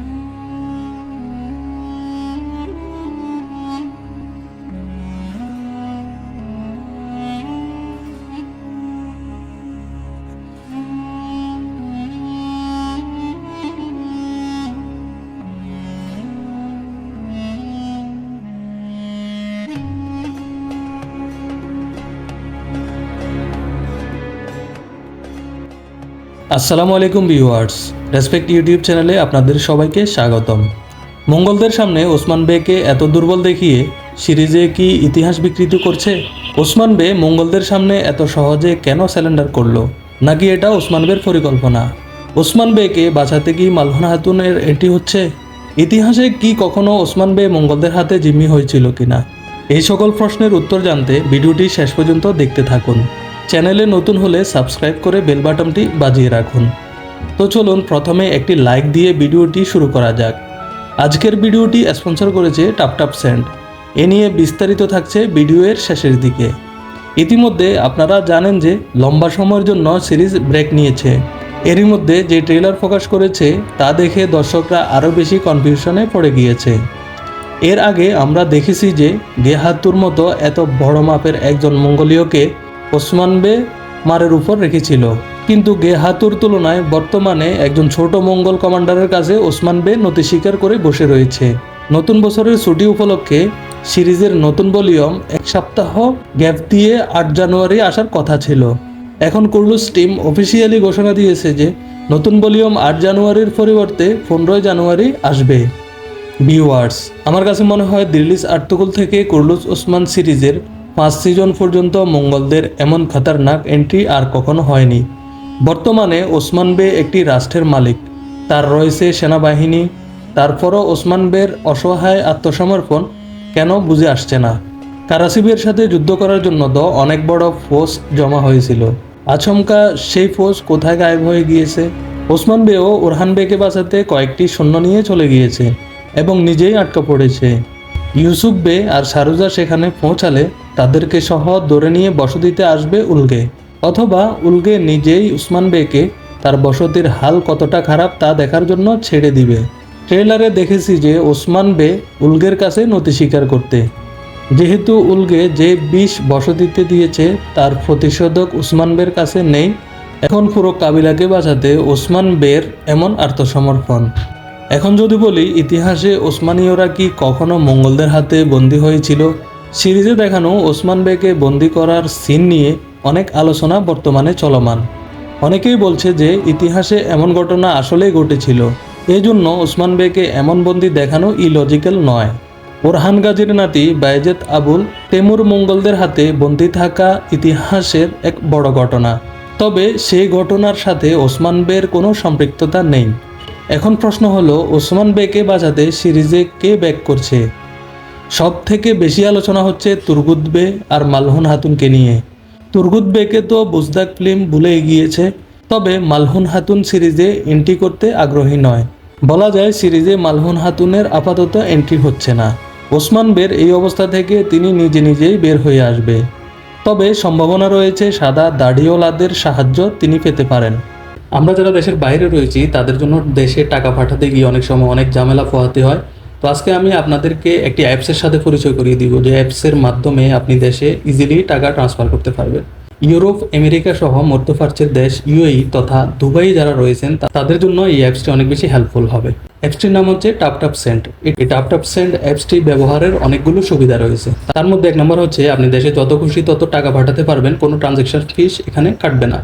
Mm. আসসালামু আলাইকুম viewers respect YouTube চ্যানেলে আপনাদের সবাইকে স্বাগতম। মঙ্গলদের সামনে ওসমান বেকে এত দুর্বল দেখিয়ে সিরিজে কি ইতিহাস বিকৃত করছে? ওসমান বে মঙ্গলদের সামনে এত সহজে কেন স্যালেন্ডার করল? নাকি এটা ওসমান বের পরিকল্পনা? ওসমান বেকে বাঁচাতে কি মালহনা হাতুনের এটি হচ্ছে? ইতিহাসে কি কখনো ওসমান বে মঙ্গলদের হাতে জিম্মি হয়েছিল কিনা? এই সকল প্রশ্নের উত্তর জানতে ভিডিওটি শেষ পর্যন্ত দেখতে থাকুন। চ্যানেলে নতুন হলে সাবস্ক্রাইব করে বেল বাটনটি বাজিয়ে রাখুন। তো চলুন প্রথমে একটি লাইক দিয়ে ভিডিওটি শুরু করা যাক। আজকের ভিডিওটি স্পন্সর করেছে টাপটাপ স্যান্ড এ নিয়ে বিস্তারিত থাকছে ভিডিওয়ের শেষের দিকে। ইতিমধ্যে আপনারা জানেন যে লম্বা সময়ের জন্য সিরিজ ব্রেক নিয়েছে। এরই মধ্যে যে ট্রেলার প্রকাশ করেছে তা দেখে দর্শকরা আরও বেশি কনফিউশনে পড়ে গিয়েছে। এর আগে আমরা দেখেছি যে গেহাতুর মতো এত বড় মাপের একজন মঙ্গোলীয়কে ওসমান বে মারের উপর রেখেছিল। কিন্তু গেহাতুর তুলনায় বর্তমানে একজন ছোট মঙ্গল কমান্ডারের কাছে ওসমান বে নতি স্বীকার করে বসে রয়েছে। নতুন বছরের ছুটি উপলক্ষে সিরিজের নতুন ভলিউম এক সপ্তাহ গ্যাপ দিয়ে আট জানুয়ারি আসার কথা ছিল। এখন কুর্লুস টিম অফিসিয়ালি ঘোষণা দিয়েছে যে নতুন ভলিউম আট জানুয়ারির পরিবর্তে পনেরোই জানুয়ারি আসবে। ভিউয়ার্স, আমার কাছে মনে হয় দিল্লিস আর্তুকুল থেকে কুর্লুস ওসমান সিরিজের পাঁচ সিজন পর্যন্ত মঙ্গলদের এমন খতরনাক এন্ট্রি আর কখনো হয়নি। বর্তমানে ওসমান বে একটি রাষ্ট্রের মালিক। তার রয়েছে সেনাবাহিনী। তারপরও ওসমান বের অসহায় আত্মসমর্পণ কেন বুঝে আসছে না। কারাসিবের সাথে যুদ্ধ করার জন্য তো অনেক বড় ফোর্স জমা হয়েছিল। আচমকা সেই ফোর্স কোথায় গায়েব হয়ে গিয়েছে? ওসমান বেও ওরহান বেকে বাঁচাতে কয়েকটি সৈন্য নিয়ে চলে গিয়েছে এবং নিজেই আটকা পড়েছে। ইউসুফ বে আর সারুজা সেখানে পৌঁছালে তাদেরকে সহ ধরে নিয়ে বসতিতে আসবে উলগে। অথবা উলগে নিজেই উসমান বেকে তার বসতির হাল কতটা খারাপ তা দেখার জন্য ছেড়ে দিবে। ট্রেলারে দেখেছি যে ওসমান বে উলগের কাছে নতি স্বীকার করতে। যেহেতু উলগে যে বিষ বসতিতে দিয়েছে, তার প্রতিষেধক উসমান বের কাছে নেই। এখন পুরো কাবিলাকে বাঁচাতে ওসমান বের এমন আত্মসমর্পণ। এখন যদি বলি, ইতিহাসে ওসমানীয়রা কি কখনো মঙ্গলদের হাতে বন্দী হয়েছিল? সিরিজে দেখানো ওসমান বেকে বন্দি করার সিন নিয়ে অনেক আলোচনা বর্তমানে চলমান। অনেকেই বলছে যে, ইতিহাসে এমন ঘটনা আসলেই ঘটেছিল। এই জন্য ওসমান বেকে এমন বন্দি দেখানো ইলজিক্যাল নয়। ওরহান গাজীর নাতি বায়েজেদ আবুল তেমুর মঙ্গলদের হাতে বন্দি থাকা ইতিহাসের এক বড় ঘটনা। তবে সেই ঘটনার সাথে ওসমান বের কোনো সম্পৃক্ততা নেই। এখন প্রশ্ন হলো, ওসমান বেকে বাঁচাতে সিরিজে কে ব্যাক করছে? সব থেকে বেশি আলোচনা হচ্ছে তুরগুদ বে আর মালহুন হাতুনকে নিয়ে। তুরগুদ বেকে তো বুজদাক ফিল্ম ভুলে গিয়েছে তবে মালহুন হাতুন সিরিজে এন্ট্রি করতে আগ্রহী নয়। বলা যায় সিরিজে মালহুন হাতুনের আপাতত এন্ট্রি হচ্ছে না। ওসমান বের এই অবস্থা থেকে তিনি নিজে নিজেই বের হয়ে আসবে। তবে সম্ভাবনা রয়েছে সাদা দাড়িওয়ালাদের সাহায্য তিনি পেতে পারেন। আমরা যারা দেশের বাইরে রয়েছি, তাদের জন্য দেশে টাকা পাঠাতে গিয়ে অনেক সময় অনেক ঝামেলা পোহাতে হয়। তো আজকে আমি আপনাদেরকে একটি অ্যাপসের সাথে পরিচয় করিয়ে দিব, যে অ্যাপসের মাধ্যমে আপনি দেশে ইজিলি টাকা ট্রান্সফার করতে পারবেন। ইউরোপ, আমেরিকা সহ মধ্যপ্রাচ্যের দেশ ইউএই তথা দুবাই যারা রয়েছেন তাদের জন্য এই অ্যাপসটি অনেক বেশি হেল্পফুল হবে। অ্যাপসটির নাম হচ্ছে টাপটাপ সেন্ট এই টাপটাপ সেন্ট অ্যাপসটি ব্যবহারের অনেকগুলো সুবিধা রয়েছে। তার মধ্যে এক নম্বর হচ্ছে, আপনি দেশে যত খুশি তত টাকা পাঠাতে পারবেন, কোনো ট্রানজ্যাকশন ফিস এখানে কাটবে না।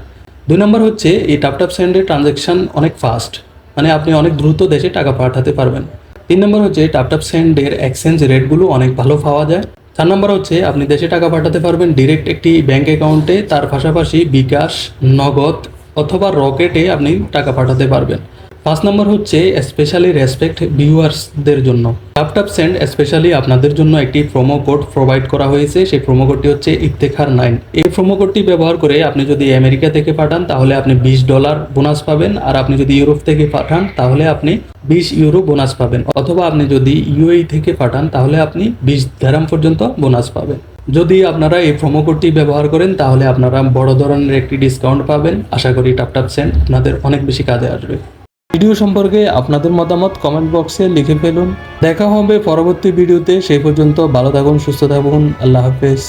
দুই নম্বর হচ্ছে, এই টাপটাপ সেন্ডের ট্রানজ্যাকশান অনেক ফাস্ট মানে আপনি অনেক দ্রুত দেশে টাকা পাঠাতে পারবেন। তিন নম্বর হচ্ছে টাপটাপ সেন্ডের এক্সচেঞ্জ রেটগুলো অনেক ভালো পাওয়া যায়। চার নম্বর হচ্ছে, আপনি দেশে টাকা পাঠাতে পারবেন ডিরেক্ট একটি ব্যাঙ্ক অ্যাকাউন্টে তার পাশাপাশি বিকাশ, নগদ অথবা রকেটে আপনি টাকা পাঠাতে পারবেন। পাঁচ নম্বর হচ্ছে স্পেশালি রেসপেক্ট ভিউয়ার্সদের জন্য। টাপটাপ সেন্ড স্পেশালি আপনাদের জন্য একটি প্রোমো কোড প্রোভাইড করা হয়েছে। সেই প্রোমো কোডটি হচ্ছে ইফতেখার নাইন। এই প্রোমো কোডটি ব্যবহার করে আপনি যদি আমেরিকা থেকে পাঠান, তাহলে আপনি বিশ ডলার বোনাস পাবেন। আর আপনি যদি ইউরোপ থেকে পাঠান, তাহলে আপনি বিশ ইউরো বোনাস পাবেন। অথবা আপনি যদি ইউএই থেকে পাঠান, তাহলে আপনি বিশ ধারাম পর্যন্ত বোনাস পাবেন। যদি আপনারা এই প্রোমো কোডটি ব্যবহার করেন, তাহলে আপনারা বড় ধরনের একটি ডিসকাউন্ট পাবেন। আশা করি টাপটাপ সেন্ড আপনাদের অনেক বেশি কাজে আসবে। ভিডিও সম্পর্কে আপনাদের মতামত কমেন্ট বক্সে লিখে ফেলুন। দেখা হবে পরবর্তী ভিডিওতে, সেই পর্যন্ত ভালো থাকুন, সুস্থ থাকুন, আল্লাহ হাফেজ।